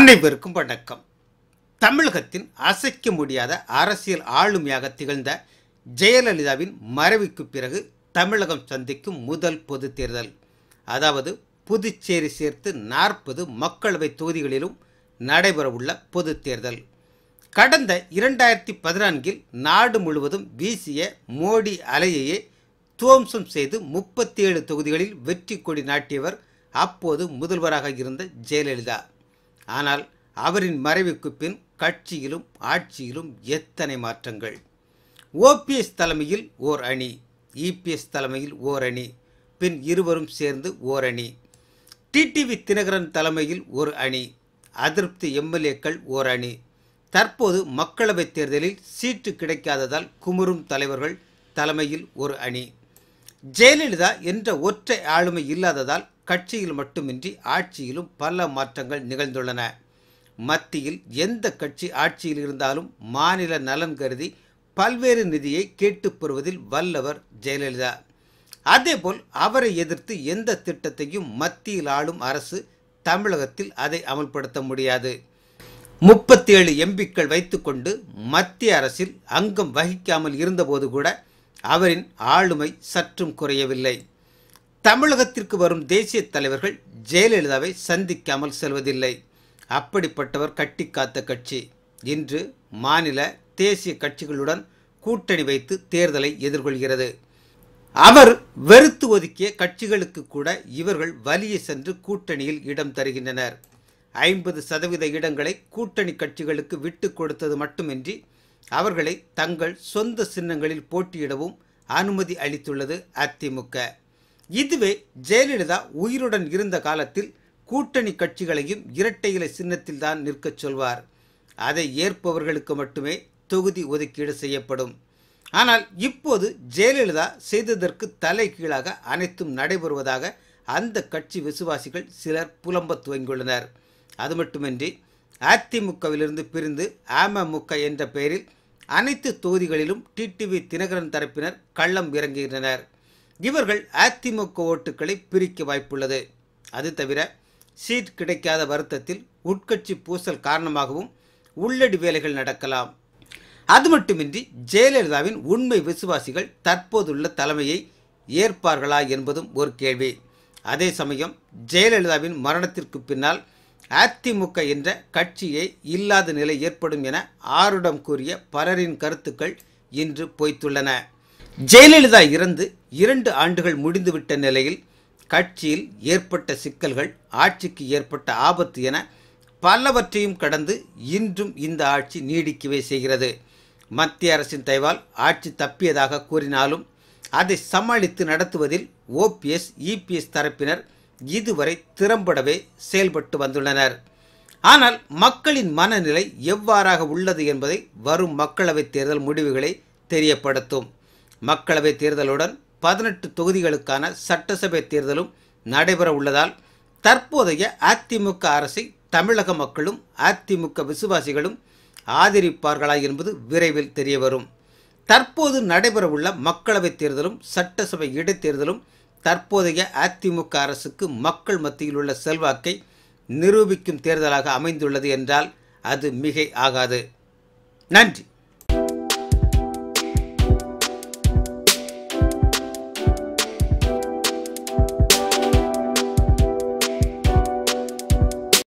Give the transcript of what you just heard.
அனைவருக்கும் வணக்கம். தமிழகத்தின் அசைக்க முடியாத அரசியல் ஆளுமையாக திகழ்ந்த ஜெயலலிதாவின் மறைவுக்கு பிறகு தமிழகம் சந்திக்கும் முதல் பொது தேர்தல். அதாவது புதுச்சேரி சேர்த்து நாற்பது மக்களவை தொகுதிகளிலும் நடைபெறவுள்ள பொது தேர்தல். கடந்த இரண்டாயிரத்தி பதினான்கில் நாடு முழுவதும் வீசிய மோடி அலையையே துவம்சம் செய்து முப்பத்தி ஏழு தொகுதிகளில் வெற்றி கொடி நாட்டியவர் அப்போது முதல்வராக இருந்த ஜெயலலிதா. ஆனால் அவரின் மறைவுக்கு பின் கட்சியிலும் ஆட்சியிலும் எத்தனை மாற்றங்கள்? ஓபிஎஸ் தலைமையில் ஓர் அணி இபிஎஸ் தலைமையில் ஓர் அணி பின் இருவரும் சேர்ந்து ஓர் அணி டிடிவி தினகரன் தலைமையில் ஒரு அணி அதிருப்தி எம்எல்ஏக்கள் ஓர் அணி. தற்போது மக்களவைத் தேர்தலில் சீட்டு கிடைக்காததால் குமுறும் தலைவர்கள் தலைமையில் ஒரு அணி. ஜெயலலிதா என்ற ஒற்றை ஆளுமை இல்லாததால் கட்சியில் மட்டுமின்றி ஆட்சியிலும் பல மாற்றங்கள் நிகழ்ந்துள்ளன. மத்தியில் எந்த கட்சி ஆட்சியில் இருந்தாலும் மாநில நலன் கருதி பல்வேறு நிதியை கேட்டுப் பெறுவதில் வல்லவர் ஜெயலலிதா. அதேபோல் அவரை எதிர்த்து எந்த திட்டத்தையும் மத்தியில் ஆளும் அரசு தமிழகத்தில் அதை அமல்படுத்த முடியாது. முப்பத்தி ஏழு எம்பிக்கள் வைத்துக்கொண்டு மத்திய அரசில் அங்கம் வகிக்காமல் இருந்தபோது கூட அவரின் ஆளுமை சற்றும் குறையவில்லை. தமிழகத்திற்கு வரும் தேசிய தலைவர்கள் ஜெயலலிதாவை சந்திக்காமல் செல்வதில்லை. அப்படிப்பட்டவர் கட்டி காத்த கட்சி. இன்று மாநில தேசிய கட்சிகளுடன் கூட்டணி வைத்து தேர்தலை எதிர்கொள்கிறது. அவர் வெறுத்து ஒதுக்கிய கட்சிகளுக்கு கூட இவர்கள் வலிய சென்று கூட்டணியில் இடம் தருகின்றனர். ஐம்பது சதவீத இடங்களை கூட்டணி கட்சிகளுக்கு விட்டு கொடுத்தது மட்டுமின்றி அவர்களை தங்கள் சொந்த சின்னங்களில் போட்டியிடவும் அனுமதி அளித்துள்ளது அதிமுக. இதுவே ஜெயலலிதா உயிருடன் இருந்த காலத்தில் கூட்டணி கட்சிகளையும் இரட்டை இலை சின்னத்தில் தான் நிற்கச் சொல்வார். அதை ஏற்பவர்களுக்கு மட்டுமே தொகுதி ஒதுக்கீடு செய்யப்படும். ஆனால் இப்போது ஜெயலலிதா செய்ததற்கு தலை கீழாக அனைத்தும் நடைபெறுவதாக அந்த கட்சி விசுவாசிகள் சிலர் புலம்பத் துவங்கியுள்ளனர். அது மட்டுமின்றி அதிமுகவிலிருந்து பிரிந்து அமமுக என்ற பெயரில் அனைத்து தொகுதிகளிலும் டிடிவி தினகரன் தரப்பினர் கள்ளம் இறங்குகின்றனர். இவர்கள் அதிமுக ஓட்டுக்களை பிரிக்க வாய்ப்புள்ளது. அது தவிர சீட் கிடைக்காத வருத்தத்தில் உட்கட்சி பூசல் காரணமாகவும் உள்ளடி வேலைகள் நடக்கலாம். அது மட்டுமின்றி ஜெயலலிதாவின் உண்மை விசுவாசிகள் தற்போதுள்ள தலைமையை ஏற்பார்களா என்பதும் ஒரு கேள்வி. அதே சமயம் ஜெயலலிதாவின் மரணத்திற்கு பின்னால் அதிமுக என்ற கட்சியே இல்லாத நிலை ஏற்படும் என ஆருடம் கூறிய பலரின் கருத்துக்கள் இன்று பொய்த்துள்ளன. ஜெயலலிதா இறந்து இரண்டு ஆண்டுகள் முடிந்துவிட்ட நிலையில் கட்சியில் ஏற்பட்ட சிக்கல்கள் ஆட்சிக்கு ஏற்பட்ட ஆபத்து என பலவற்றையும் கடந்து இன்றும் இந்த ஆட்சி நீடிக்கவே செய்கிறது. மத்திய அரசின் தயவால் ஆட்சி தப்பியதாக கூறினாலும் அதை சமாளித்து நடத்துவதில் ஓபிஎஸ் இபிஎஸ் தரப்பினர் இதுவரை திறம்படவே செயல்பட்டு வந்துள்ளனர். ஆனால் மக்களின் மனநிலை எவ்வாறாக உள்ளது என்பதை வரும் மக்களவைத் தேர்தல் முடிவுகளை தெரியப்படுத்தும். மக்களவைத் தேர்தலுடன் பதினெட்டு தொகுதிகளுக்கான சட்டசபை தேர்தலும் நடைபெற உள்ளதால் தற்போதைய அதிமுக அரசை தமிழக மக்களும் அதிமுக விசுவாசிகளும் ஆதரிப்பார்களா என்பது விரைவில் தெரியவரும். தற்போது நடைபெறவுள்ள மக்களவைத் தேர்தலும் சட்டசபை இடைத்தேர்தலும் தற்போதைய அதிமுக அரசுக்கு மக்கள் மத்தியில் உள்ள செல்வாக்கை நிரூபிக்கும் தேர்தலாக அமைந்துள்ளது என்றால் அது மிகை ஆகாது. நன்றி.